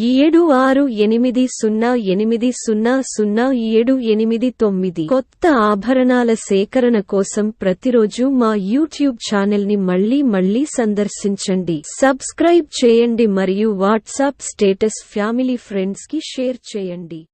ఏడు ఆరు ఎనిమిది సున్నా ఎనిమిది సున్నా సున్నా ఏడు ఎనిమిది తొమ్మిది. కొత్త ఆభరణాల సేకరణ కోసం ప్రతిరోజు మా యూట్యూబ్ ఛానల్ని మళ్ళీ మళ్ళీ సందర్శించండి. సబ్స్క్రైబ్ చేయండి మరియు వాట్సాప్ స్టేటస్ ఫ్యామిలీ ఫ్రెండ్స్కి షేర్ చేయండి.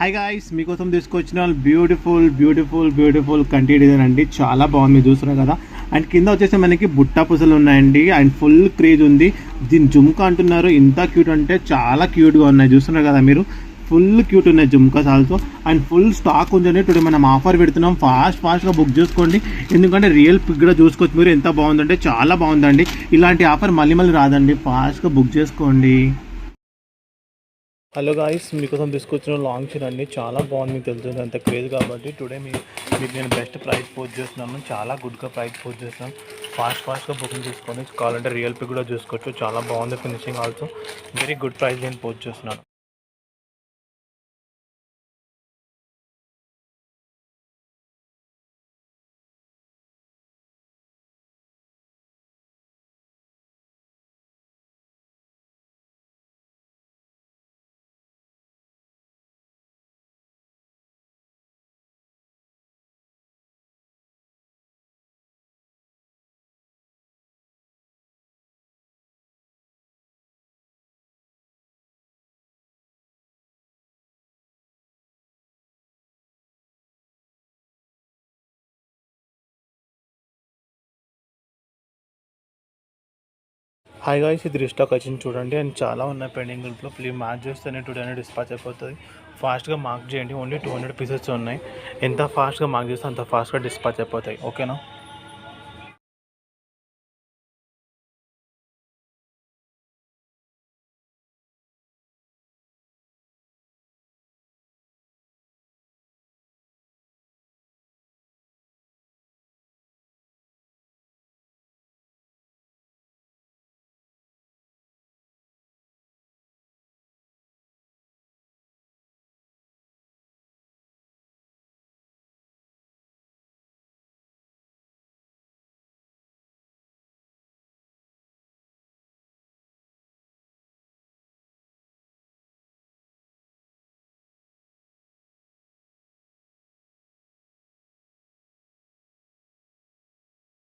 హై గాయస్ మీకోసం తీసుకొచ్చిన బ్యూటిఫుల్ బ్యూటిఫుల్ బ్యూటిఫుల్ కంటి డిజైన్ అండి. చాలా బాగుంది చూస్తున్నారు కదా. అండ్ కింద వచ్చేసి మనకి బుట్ట పుసలు ఉన్నాయండి. అండ్ ఫుల్ క్రేజ్ ఉంది. దీని జుమ్కా అంటున్నారు. ఇంత క్యూట్ అంటే చాలా క్యూట్గా ఉన్నాయి. చూస్తున్నారు కదా మీరు? ఫుల్ క్యూట్ ఉన్నాయి jhumkas also and full stock ఉందండి టుడే మనం ఆఫర్ పెడుతున్నాం. ఫాస్ట్ ఫాస్ట్గా బుక్ చేసుకోండి. ఎందుకంటే రియల్ పిక్ కూడా చూసుకోవచ్చు మీరు. ఎంత బాగుందంటే చాలా బాగుందండి. ఇలాంటి ఆఫర్ మళ్ళీ మళ్ళీ రాదండి. ఫాస్ట్గా బుక్ చేసుకోండి. హలో గాయస్ మీకోసం తీసుకొచ్చిన లాంగ్ చీర అండి చాలా బాగుంది మీకు తెలుస్తుంది అంత క్రేజ్ కాబట్టి టుడే మీ మీకు నేను బెస్ట్ ప్రైస్ పోస్ట్ చేస్తున్నాను చాలా గుడ్గా ప్రైస్ పోస్ట్ చేస్తున్నాను. ఫాస్ట్ ఫాస్ట్గా బుకింగ్ తీసుకొని కావాలంటే రియల్ పిక్ కూడా చూసుకోవచ్చు. చాలా బాగుంది finishing also very good price నేను పోస్ట్ చేస్తున్నాను. హాయ్ గాయ్స్ ఇది రిస్టాక్ వచ్చింది. చూడండి అండ్ చాలా ఉన్నాయి పెండింగ్ గ్రూప్లో ప్లీజ్ మార్క్ చేస్తేనే టుడే అనేది డిస్పాచ్ అయిపోతుంది. ఫాస్ట్గా మార్క్ చేయండి. ఓన్లీ టూ హండ్రెడ్ పీసెస్ ఉన్నాయి. ఎంత ఫాస్ట్గా మార్క్ చేస్తే అంత ఫాస్ట్గా డిస్పాచ్ అయిపోతాయి. ఓకేనా